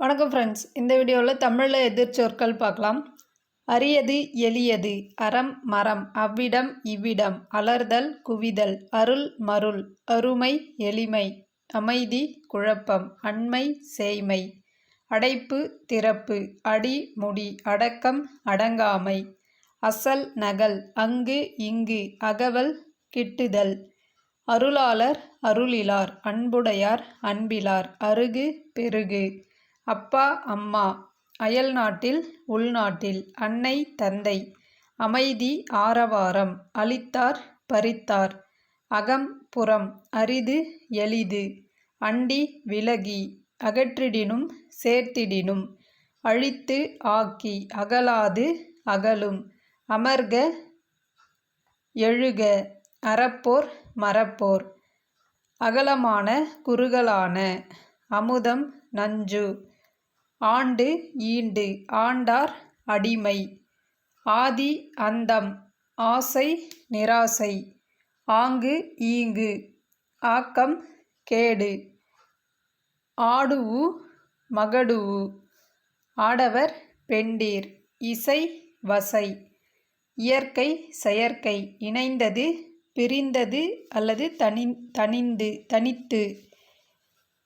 வணக்கம் ஃப்ரெண்ட்ஸ் இந்த வீடியோவில் தமிழில் எதிர்ச்சொற்கள் பார்க்கலாம். அரியது எளியது அறம் மரம் அவ்விடம் இவ்விடம் அலர்தல் குவிதல் அருள் மருள் அருமை எளிமை அமைதி குழப்பம் அண்மை சேய்மை அடைப்பு திறப்பு அடி முடி அடக்கம் அடங்காமை அசல் நகல் அங்கு இங்கு அகவல் கிட்டுதல் அருளாளர் அருளிலார் அன்புடையார் அன்பிலார் அருகு பெருகு அப்பா அம்மா அயல் நாட்டில் உள்நாட்டில் அன்னை தந்தை அமைதி ஆரவாரம் அளித்தார் பறித்தார் அகம் புறம் அரிது எளிது அண்டி விலகி அகற்றிடினும் சேர்த்திடினும் அழித்து ஆக்கி அகலாது அகலும் அமர்க எழுக அறப்போர் மறப்போர் அகலமான குறுகலான அமுதம் நஞ்சு ஆண்டு ஈண்டு ஆண்டார் அடிமை. ஆதி அந்தம் ஆசை நிராசை. ஆங்கு ஈங்கு ஆக்கம் கேடு. ஆடுவு மகடுவு ஆடவர் பெண்டீர் இசை வசை. இயற்கை செயற்கை இணைந்தது பிரிந்தது அல்லது தனி தனிந்து தனித்து.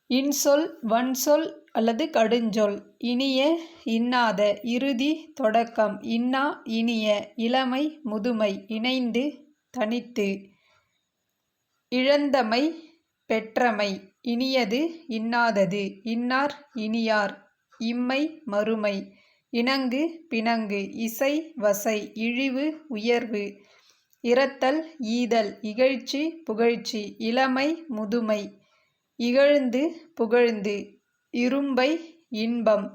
இன்சொல் வன்சொல் அல்லது கடுஞ்சொல். இனிய இன்னாத இறுதி தொடக்கம். இன்னா இனிய இளமை முதுமை இணைந்து தனித்து. இழந்தமை பெற்றமை. இனியது இன்னாதது. இன்னார் இனியார். இம்மை மறுமை. இணங்கு பிணங்கு. இசை வசை. இழிவு உயர்வு. இரத்தல் ஈதல். இகழ்ச்சி புகழ்ச்சி. இளமை முதுமை. இகழ்ந்து புகழ்ந்து. இரும்பை இன்பம்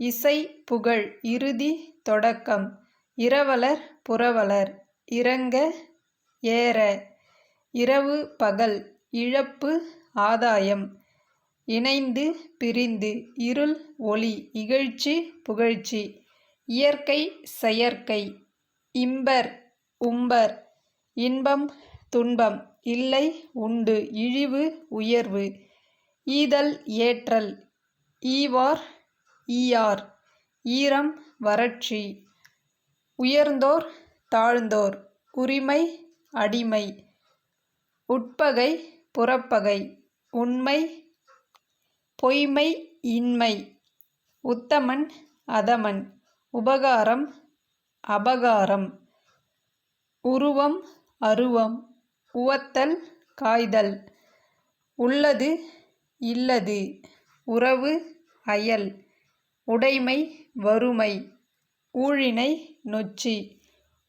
இசை புகழ் இறுதி தொடக்கம் இரவலர் புரவலர் இறங்க ஏற இரவு பகல் இழப்பு ஆதாயம் இணைந்து பிரிந்து இருள் ஒளி இகழ்ச்சி புகழ்ச்சி இயற்கை செயற்கை இம்பர் உம்பர் இன்பம் துன்பம் இல்லை உண்டு இழிவு உயர்வு ஈதல் ஏற்றல் ஈவார் ஈயார் ஈரம் வறட்சி உயர்ந்தோர் தாழ்ந்தோர் உரிமை அடிமை உட்பகை புறப்பகை உண்மை பொய்மை இன்மை உத்தமன் அதமன் உபகாரம் அபகாரம் உருவம் அருவம் உவத்தல் காய்தல் உள்ளது இல்லது. உறவு அயல் உடைமை வறுமை ஊழினை நொச்சி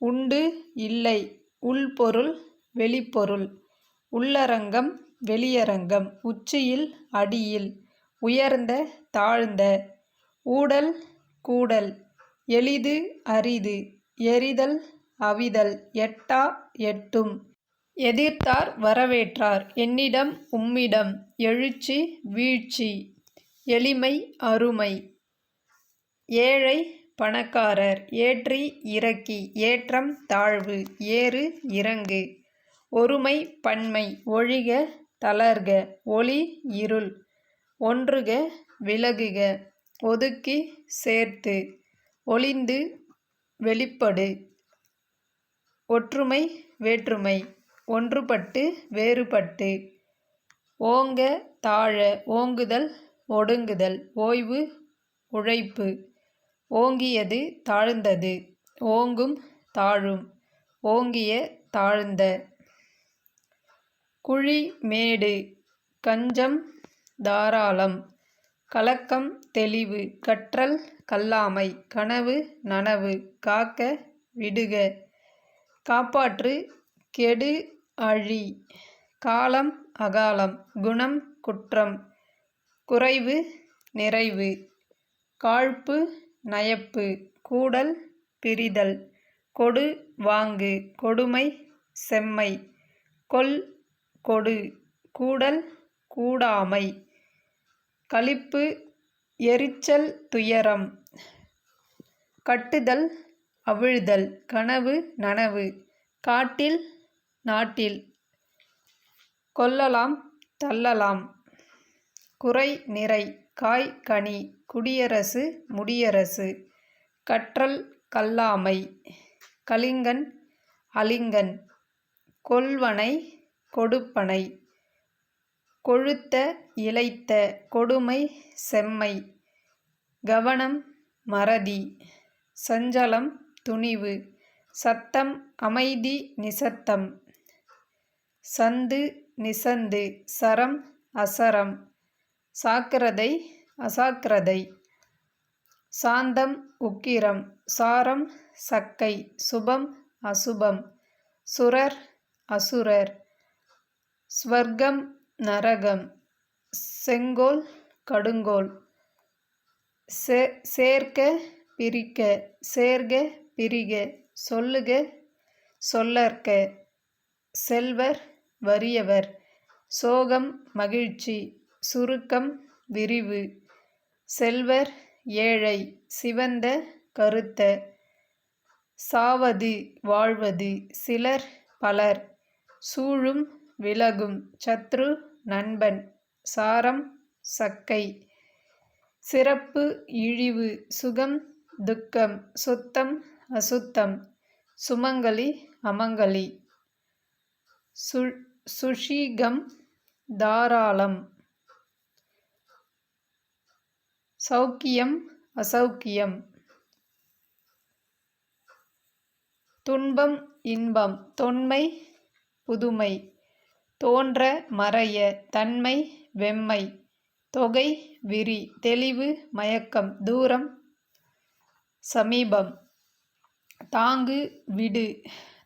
உண்டு இல்லை உள்பொருள் வெளிப்பொருள் உள்ளரங்கம் வெளியரங்கம் உச்சியில் அடியில் உயர்ந்த தாழ்ந்த ஊடல் கூடல் எளிது அரிது எரிதல் அவிதல் எட்டா எட்டும் எதிர்த்தார் வரவேற்றார் என்னிடம் உம்மிடம் எழுச்சி வீழ்ச்சி எளிமை அருமை. ஏழை பணக்காரர் ஏற்றி இறக்கி ஏற்றம் தாழ்வு ஏறு இறங்கு. ஒருமை பன்மை ஒழிக தளர்க ஒளி இருள். ஒன்றுக விலகுக ஒதுக்கி சேர்த்து ஒளிந்து வெளிப்படு. ஒற்றுமை வேற்றுமை. ஒன்றுபட்டு வேறுபட்டு. ஓங்க தாழ ஓங்குதல் ஒடுங்குதல் ஓய்வு உழைப்பு. ஓங்கியது தாழ்ந்தது ஓங்கும் தாழும். ஓங்கிய தாழ்ந்த. குழி மேடு கஞ்சம் தாராளம். கலக்கம் தெளிவு கற்றல் கல்லாமை. கனவு நனவு காக்க விடுக. காப்பாற்று கெடு அழி. காலம் அகாலம் குணம் குற்றம். குறைவு நிறைவு. காழ்ப்பு நயப்பு. கூடல் பிரிதல். கொடு வாங்கு. கொடுமை செம்மை. கொல் கொடு. கூடல் கூடாமை. களிப்பு எரிச்சல் துயரம். கட்டுதல் அவிழ்தல். கனவு நனவு. காட்டில் நாட்டில். கொல்லலாம் தள்ளலாம். குறை நிறை காய் கனி குடியரசு முடியரசு. கற்றல் கல்லாமை கலிங்கன் அலிங்கன். கொள்வனை கொடுப்பனை. கொழுத்த இளைத்த கொடுமை செம்மை. கவனம் மறதி. சஞ்சலம் துணிவு. சத்தம் அமைதி நிசத்தம். சந்து நிசந்து. சரம் அசரம். சாக்கிரதை அசாக்கிரதை. சாந்தம் உக்கிரம். சாரம் சக்கை. சுபம் அசுபம். சுரர் அசுரர். ஸ்வர்க்கம் நரகம். செங்கோல் கடுங்கோல். சே சேர்க்க பிரிக்க. சேர்க பிரிக. சொல்லுக சொல்லற்க. செல்வர் வறியவர். சோகம் மகிழ்ச்சி. சுருக்கம் விரிவு. செல்வர் ஏழை சிவந்த கருத்த. சாவது வாழ்வது சிலர் பலர். சூழும் விலகும் சத்ரு நண்பன். சாரம் சக்கை. சிறப்பு இழிவு சுகம் துக்கம் சுத்தம் அசுத்தம். சுமங்கலி அமங்கலி. சு சுஷீகம் தாராளம். சௌக்கியம் அசௌக்கியம். துன்பம் இன்பம். தொன்மை புதுமை. தோன்ற மறைய. தன்மை வெம்மை. தொகை விரி. தெளிவு மயக்கம். தூரம் சமீபம். தாங்கு விடு.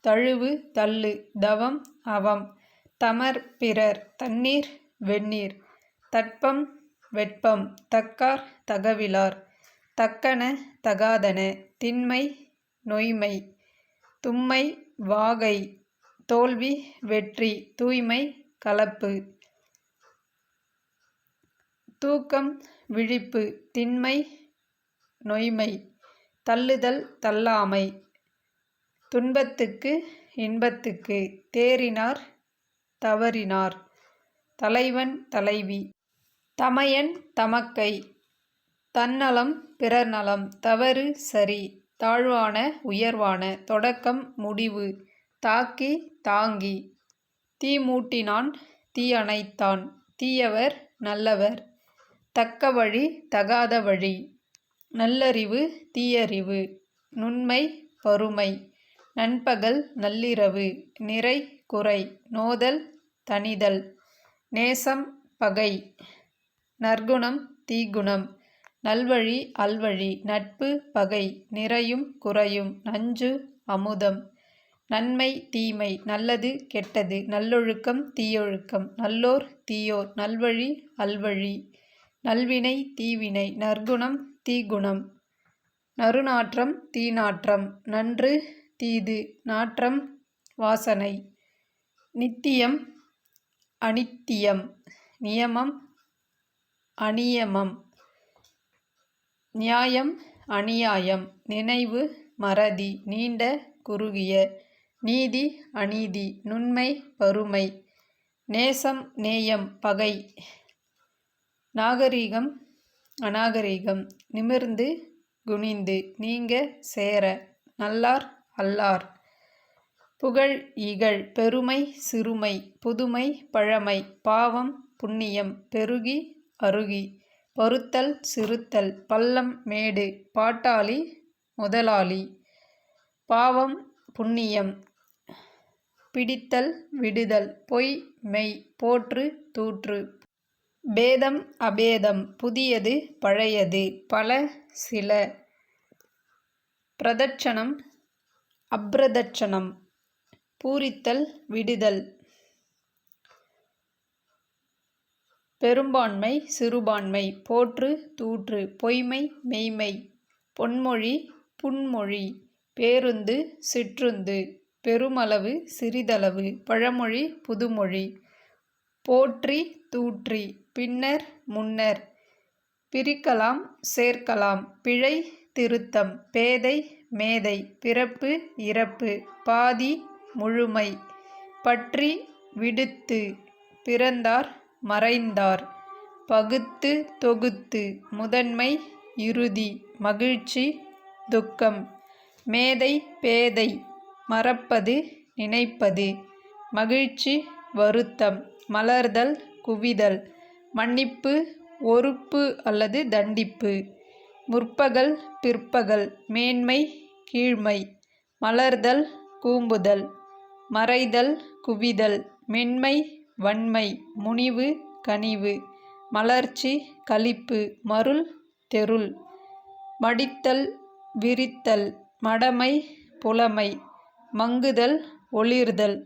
தழுவு தள்ளு. தவம் அவம். தமர் பிறர். தண்ணீர் வெந்நீர். தட்பம் வெட்பம். தக்கார் தகவிலார். தக்கன தகாதன. திண்மை நொய்மை. தும்மை வாகை. தோல்வி வெற்றி. தூய்மை கலப்பு. தூக்கம் விழிப்பு. திண்மை நொய்மை. தள்ளுதல் தள்ளாமை. துன்பத்துக்கு இன்பத்துக்கு. தேறினார் தவறினார். தலைவன் தலைவி. தமையன் தமக்கை. தன்னலம் பிறர் நலம் தவறு சரி. தாழ்வான உயர்வான தொடக்கம் முடிவு. தாக்கி தாங்கி. தீ மூட்டினான் தீ அணைத்தான் தீயவர் நல்லவர். தக்க வழி தகாத வழி. நல்லறிவு தீயறிவு. நுண்மை பருமை. நண்பகல் நள்ளிரவு. நிறை குறை. நோதல் தணிதல். நேசம் பகை. நற்குணம் தீக்குணம். நல்வழி அல்வழி. நட்பு பகை. நிறையும் குறையும். நஞ்சு அமுதம். நன்மை தீமை. நல்லது கெட்டது. நல்லொழுக்கம் தீயொழுக்கம். நல்லோர் தீயோர். நல்வழி அல்வழி. நல்வினை தீவினை. நற்குணம் தீக்குணம். நறுநாற்றம் தீநாற்றம். நன்று தீது. நாற்றம் வாசனை. நித்தியம் அனித்தியம். நியமம் அநியமம். நியாயம் அநியாயம். நினைவு மறதி. நீண்ட குறுகிய. நீதி அநீதி. நுண்மை பருமை. நேசம் நேயம் பகை. நாகரீகம் அநாகரீகம். நிமிர்ந்து குனிந்து நீங்க சேர. நல்லார் அல்லார். புகழ் இகழ். பெருமை சிறுமை. புதுமை பழமை. பாவம் புண்ணியம். பெருகி அருகி. பருத்தல் சிறுத்தல் பள்ளம் மேடு பாட்டாளி முதலாளி. பாவம் புண்ணியம். பிடித்தல் விடுதல். பொய் மெய். போற்று தூற்று. பேதம் அபேதம். புதியது பழையது. பல சில. பிரதட்சணம் அப்ரதட்சணம். பூரித்தல் விடுதல். பெரும்பான்மை சிறுபான்மை போற்று தூற்று பொய்மை மெய்மை பொன்மொழி புன்மொழி பேருந்து சிற்றுந்து பெருமளவு சிறிதளவு பழமொழி புதுமொழி போற்றி தூற்றி பின்னர் முன்னர் பிரிக்கலாம் சேர்க்கலாம் பிழை திருத்தம் பேதை மேதை பிறப்பு இறப்பு பாதி முழுமை பற்றி விடுத்து பிறந்தார் மறைந்தார். பகுத்து தொகுத்து முதன்மை இறுதி மகிழ்ச்சி துக்கம். மேதை பேதை மறப்பது நினைப்பது. மகிழ்ச்சி வருத்தம் மலர்தல் குவிதல். மன்னிப்பு ஒறுப்பு அல்லது தண்டிப்பு. முற்பகல் பிற்பகல் மேன்மை கீழ்மை மலர்தல் கூம்புதல். மறைதல் குவிதல் மென்மை வன்மை முனிவு கனிவு மலர்ச்சி கழிப்பு மருள் தெருள் மடித்தல் விரித்தல் மடமை புலமை மங்குதல் ஒளிர்தல்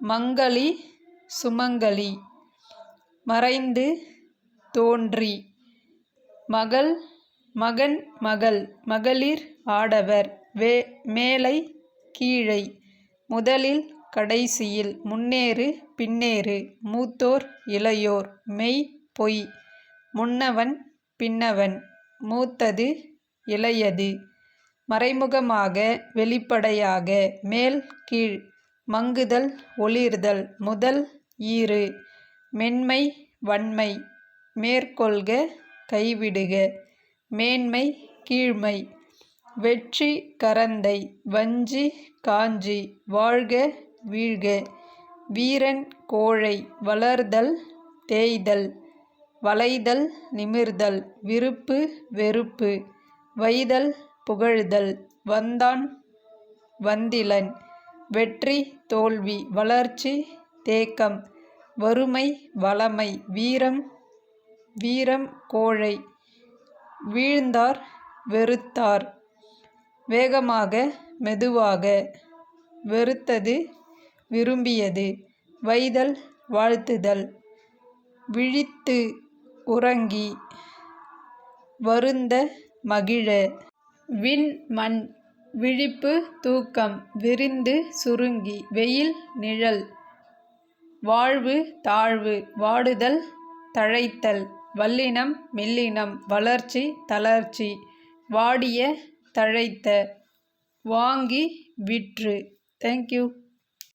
மங்களி சுமங்கலி மறைந்து தோன்றி மகள் மகன் மகள் மகளிர் ஆடவர் வே மேலை கீழை முதலில் கடைசியில் முன்னேறு பின்னேறு. மூத்தோர் இளையோர். மெய் பொய். முன்னவன் பின்னவன். மூத்தது இளையது. மறைமுகமாக வெளிப்படையாக. மேல் கீழ். மங்குதல் ஒளிர்தல். முதல் ஈறு. மென்மை வன்மை. மேற்கொள்க கைவிடுக. மேன்மை கீழ்மை. வெற்றி கரந்தை. வஞ்சி காஞ்சி. வாழ்க வீழ்க. வீரன் கோழை வளர்தல் தேய்தல் வளைதல் நிமிர்தல் விருப்பு வெறுப்பு வைதல் புகழ்தல் வந்தான் வந்திலன் வெற்றி தோல்வி வளர்ச்சி தேக்கம் வறுமை வளமை வீரம் வீரம் கோழை வீழ்ந்தார் வெறுத்தார் வேகமாக மெதுவாக வெறுத்தது விரும்பியது. வைதல் வாழ்த்துதல். விழித்து உறங்கி வருந்த மகிழ. விண் மண். விழிப்பு தூக்கம். விரிந்து சுருங்கி. வெயில் நிழல். வாழ்வு தாழ்வு. வாடுதல் தழைத்தல். வல்லினம் மில்லினம். வளர்ச்சி தளர்ச்சி. வாடிய தழைத்த. வாங்கி விற்று. தேங்க்யூ